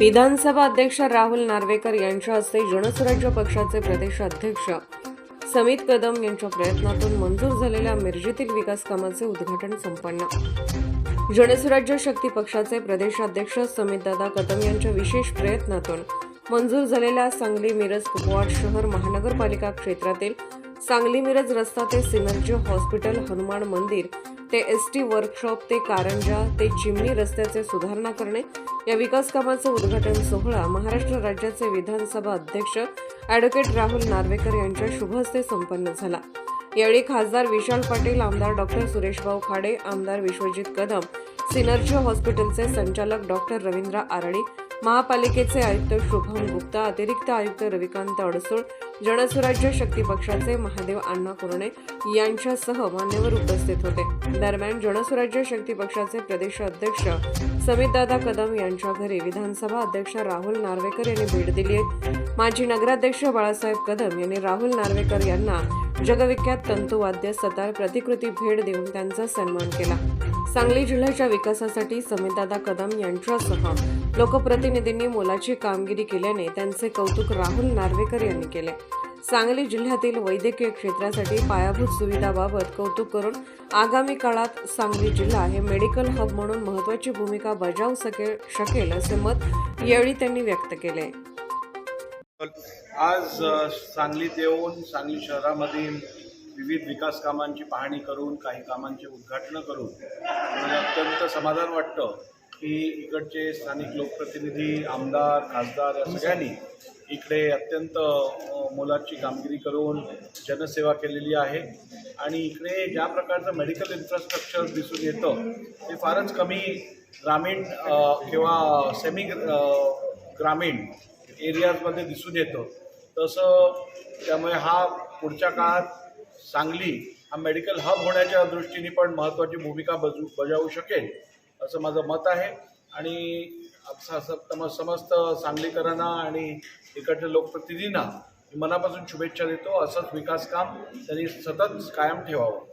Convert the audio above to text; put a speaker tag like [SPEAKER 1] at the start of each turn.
[SPEAKER 1] विधानसभा अध्यक्ष राहुल नार्वेकर यांच्या हस्ते जनसुराज्य पक्षाचे प्रदेश अध्यक्ष समित कदम यांच्या प्रयत्नातून मंजूर झालेल्या मिरजेतील विकास कामाचे उद्घाटन संपन्न. जनसुराज्य शक्ती पक्षाचे प्रदेशाध्यक्ष समितदादा कदम यांच्या विशेष प्रयत्नातून मंजूर झालेल्या सांगली मिरज कुपवाड शहर महानगरपालिका क्षेत्रातील सांगली मिरज रस्ता ते सिनर्जी हॉस्पिटल हनुमान मंदिर ते एस टी वर्कशॉप ते कारंजा ते चिमणी रस्त्याचे सुधारणा करणे या विकास कामाचा उद्घाटन सोहळा महाराष्ट्र राज्याचे विधानसभा अध्यक्ष ॲडव्होकेट राहुल नार्वेकर यांच्या शुभहस्ते संपन्न झाला. यावेळी खासदार विशाल पाटील आमदार डॉक्टर सुरेशभाऊ खाडे आमदार विश्वजित कदम सिनर्जी हॉस्पिटलचे संचालक डॉक्टर रवींद्र आरळी महापालिकेचे आयुक्त शुभम गुप्ता अतिरिक्त आयुक्त रविकांत अडसूळ जनसुराज्य शक्ती पक्षाचे महादेव अण्णा कुरणे यांच्यासह मान्यवर उपस्थित होते. दरम्यान जनसुराज्य शक्ती पक्षाचे प्रदेश अध्यक्ष समितदादा कदम यांच्या घरी विधानसभा अध्यक्ष राहुल नार्वेकर यांनी भेट दिली आहे. माजी नगराध्यक्ष बाळासाहेब कदम यांनी राहुल नार्वेकर यांना जगविख्यात तंतुवाद्य सतार प्रतिकृती भेट देऊन त्यांचा सन्मान केला. सांगली जिल्ह्याच्या विकासासाठी समितादा कदम यांच्यासह लोकप्रतिनिधींनी मोलाची कामगिरी केल्याने त्यांचे कौतुक राहुल नार्वेकर यांनी केले. सांगली जिल्ह्यातील वैद्यकीय क्षेत्रासाठी पायाभूत सुविधाबाबत कौतुक करून आगामी काळात सांगली जिल्हा हे मेडिकल हब म्हणून महत्वाची भूमिका बजावू शकेल शकेल असे मत यावेळी त्यांनी व्यक्त केले.
[SPEAKER 2] आज सांगलीत येऊन सांगली शहरामधील विविध विकास कामांची पाहणी करून काही कामांचे उद्घाटनं करून मला अत्यंत समाधान वाटतं की इकडचे स्थानिक लोकप्रतिनिधी आमदार खासदार या सगळ्यांनी इकडे अत्यंत मोलाची कामगिरी करून जनसेवा केलेली आहे. आणि इकडे ज्या प्रकारचं मेडिकल इन्फ्रास्ट्रक्चर दिसून येतं ते फारच कमी ग्रामीण किंवा सेमी ग्रामीण एरियाजमध्ये दिसून येतं. तसं त्यामुळे हा पुढच्या काळात सांगली हा मेडिकल हब होण्याच्या दृष्टीने पण महत्त्वाची भूमिका बजू बजावू शकेल असं माझं मत आहे. आणि स- समस्त सांगलीकरांना आणि इकडच्या लोकप्रतिनिधींना मनापासून शुभेच्छा देतो. असंच विकास काम त्यांनी सतत कायम ठेवावं.